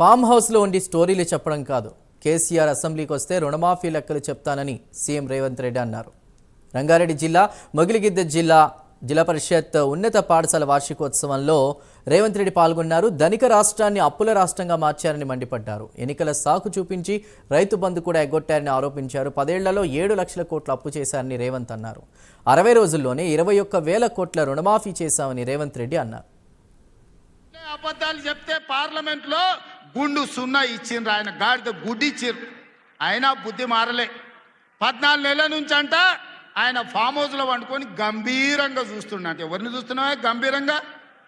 Form హౌస్లో ఉండి స్టోరీలు చెప్పడం కాదు. కేసీఆర్ అసెంబ్లీకి వస్తే రుణమాఫీ లెక్కలు చెప్తానని సీఎం రేవంత్ రెడ్డి అన్నారు. రంగారెడ్డి జిల్లా మొగిలిగిద్ద జిల్లా జిల్లా పరిషత్ ఉన్నత పాఠశాల వార్షికోత్సవంలో రేవంత్ రెడ్డి పాల్గొన్నారు. ధనిక రాష్ట్రాన్ని అప్పుల రాష్ట్రంగా మార్చారని మండిపడ్డారు. ఎన్నికల సాకు చూపించి రైతు బంధు కూడా ఎగ్గొట్టారని ఆరోపించారు. పదేళ్ళలో ఏడు లక్షల కోట్ల అప్పు చేశారని రేవంత్ అన్నారు. అరవై రోజుల్లోనే ఇరవై ఒక్క వేల కోట్ల రుణమాఫీ చేశామని రేవంత్ రెడ్డి అన్నారు. అబద్ధాలు చెప్తే పార్లమెంట్లో గుండు సున్నా ఇచ్చిండ్రు. ఆయన గాడిద గుడ్డి ఇచ్చిర్రు అయినా బుద్ధి మారలే. పద్నాలుగు నెలల నుంచి అంట ఆయన ఫామ్ హౌస్లో వండుకొని గంభీరంగా చూస్తున్నాడు ఎవరిని చూస్తున్నావా? గంభీరంగా?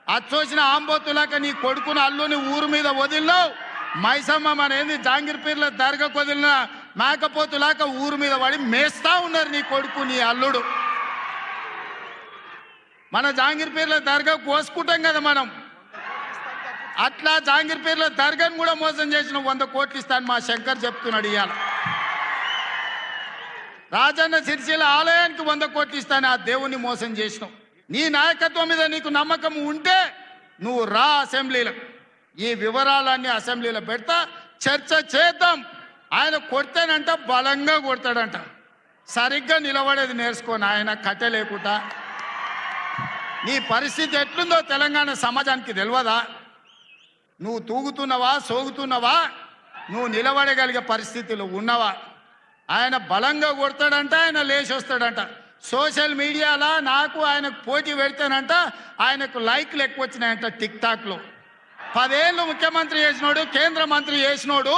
అచ్చోసిన ఆంబోతులాక నీ కొడుకుని అల్లుని ఊరు మీద వదిలినావు. మైసమ్మ మన ఏంది? జాంగీర్ పీర్ల వదిలిన మేకపోతులాక ఊరు మీద పడి మేస్తా ఉన్నారు నీ కొడుకు నీ అల్లుడు. మన జాంగిర్పీర్లో దర్గా కోసుకుంటాం కదా మనం. అట్లా జాంగీర్ పీర్ల దర్గాను కూడా మోసం చేసిన వంద కోట్లు ఇస్తాను మా శంకర్ చెప్తున్నాడు ఇవాళ రాజన్న సిరిసిల ఆలయానికి వంద కోట్లు ఇస్తాను ఆ దేవుణ్ణి మోసం చేసినావు నీ నాయకత్వం మీద నీకు నమ్మకం ఉంటే నువ్వు రా అసెంబ్లీలో. ఈ వివరాలన్నీ అసెంబ్లీలో పెడతా చర్చ చేద్దాం. ఆయన కొడితేనంట బలంగా కొడతాడంట. సరిగ్గా నిలబడేది నేర్చుకోని ఆయన కట్ట లేకుండా. నీ పరిస్థితి ఎట్లుందో తెలంగాణ సమాజానికి తెలియదా నువ్వు తూగుతున్నవా సోగుతున్నవా? నువ్వు నిలబడగలిగే పరిస్థితులు ఉన్నవా? ఆయన బలంగా కొడతాడంట ఆయన లేచి వస్తాడంట. సోషల్ మీడియాలో నాకు ఆయనకు పోటీ పెడితేనంట ఆయనకు లైక్లు ఎక్కువ వచ్చినాయంట టిక్ టాక్లో. పదేళ్ళు ముఖ్యమంత్రి చేసినోడు కేంద్ర మంత్రి చేసినోడు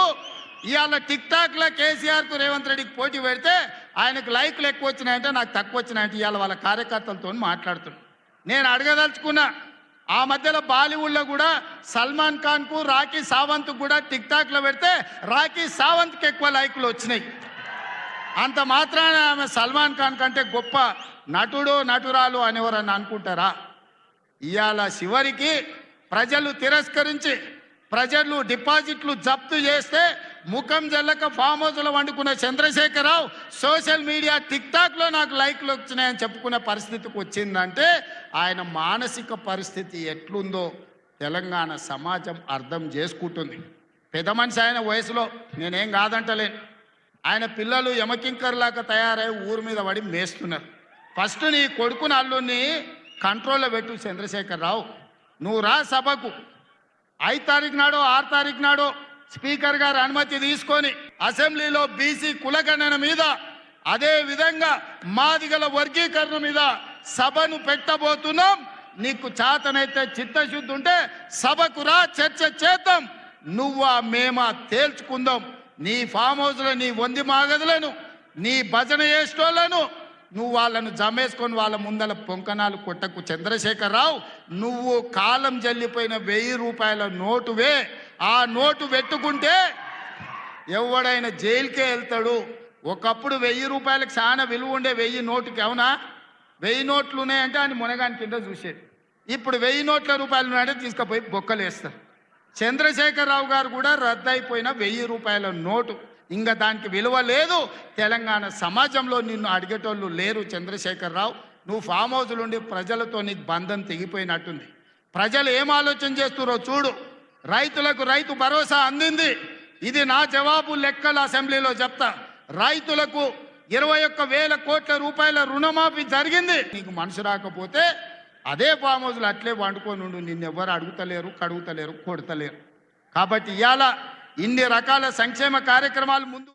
ఇవాళ టిక్ టాక్లో కేసీఆర్కు రేవంత్ రెడ్డికి పోటీ పెడితే ఆయనకు లైక్లు ఎక్కువ వచ్చినాయంటే నాకు తక్కువ వచ్చినాయంటే ఇవాళ వాళ్ళ కార్యకర్తలతో మాట్లాడుతున్నాను నేను అడగదలుచుకున్నా ఆ మధ్యలో బాలీవుడ్లో కూడా సల్మాన్ ఖాన్కు రాఖీ సావంత్ కూడా టిక్ టాక్లో పెడితే రాఖీ సావంత్కి ఎక్కువ లైకులు వచ్చినాయి. అంత మాత్రాన ఆమె సల్మాన్ ఖాన్ కంటే గొప్ప నటుడు నటురాలు అనేవారని అనుకుంటారా? ఇవాళ చివరికి ప్రజలు తిరస్కరించి ప్రజలు డిపాజిట్లు జప్తు చేస్తే ముఖం జల్లక ఫామ్ హౌస్లో వండుకున్న చంద్రశేఖరరావు సోషల్ మీడియా టిక్టాక్లో నాకు లైక్లు వచ్చినాయని చెప్పుకునే పరిస్థితికి వచ్చిందంటే ఆయన మానసిక పరిస్థితి ఎట్లుందో తెలంగాణ సమాజం అర్థం చేసుకుంటుంది. పెద్ద మనిషి ఆయన వయసులో నేనేం కాదంటలేను. ఆయన పిల్లలు యమకింకర్లాగా తయారై ఊరి మీద పడి మేస్తున్నారు. ఫస్ట్ నీ కొడుకుని అల్లుని కంట్రోల్లో పెట్టు చంద్రశేఖరరావు. నువ్వు రా సభకు. ఐదు తారీఖు నాడు ఆరు తారీఖు నాడు స్పీకర్ గారు అనుమతి తీసుకొని అసెంబ్లీలో బీసీ కులగణన మీద అదే విధంగా మాదిగల వర్గీకరణ మీద సభను పెట్టబోతున్నాం. నీకు చాతనైతే చిత్తశుద్ధి ఉంటే సభకు రా చర్చ చేద్దాం. నువ్వా మేమా తేల్చుకుందాం. నీ ఫామ్ హౌస్లో నీ వంది మాగదులను నీ భజన చేసేటోళ్ళను నువ్వు వాళ్ళను జమేసుకొని వాళ్ళ ముందల పొంకనాలు కొట్టకు. చంద్రశేఖరరావు నువ్వు కాలం జల్లిపోయిన వెయ్యి రూపాయల నోటువే. ఆ నోటు పెట్టుకుంటే ఎవడైనా జైలుకే వెళ్తాడు. ఒకప్పుడు వెయ్యి రూపాయలకు చాలా విలువ ఉండే వెయ్యి నోటుకి అవునా? వెయ్యి నోట్లు ఉన్నాయంటే ఆయన మునగాని కింద చూసేది ఇప్పుడు వెయ్యి నోట్ల రూపాయలు ఉన్నాయంటే తీసుకుపోయి బొక్కలు వేస్తారు. చంద్రశేఖరరావు గారు కూడా రద్దయిపోయిన వెయ్యి రూపాయల నోటు. ఇంకా దానికి విలువ లేదు. తెలంగాణ సమాజంలో నిన్ను అడిగేటోళ్ళు లేరు చంద్రశేఖరరావు. నువ్వు ఫామ్ హౌస్లో ఉండి ప్రజలతో నీకు బంధం తెగిపోయినట్టుంది. ప్రజలు ఏం ఆలోచన చేస్తున్నారో చూడు. రైతులకు రైతు భరోసా అందింది. ఇది నా జవాబు లెక్కల అసెంబ్లీలో చెప్తా. రైతులకు ఇరవై ఒక్క వేల కోట్ల రూపాయల రుణమాఫీ జరిగింది. నీకు మనసు రాకపోతే అదే ఫామ్ హౌస్లో అట్లే వండుకొని ఉండు. నిన్నెవ్వరు అడుగుతలేరు కడుగుతలేరు కొడతలేరు. కాబట్టి ఇవాళ ఇన్ని రకాల సంక్షేమ కార్యక్రమాలు ముందు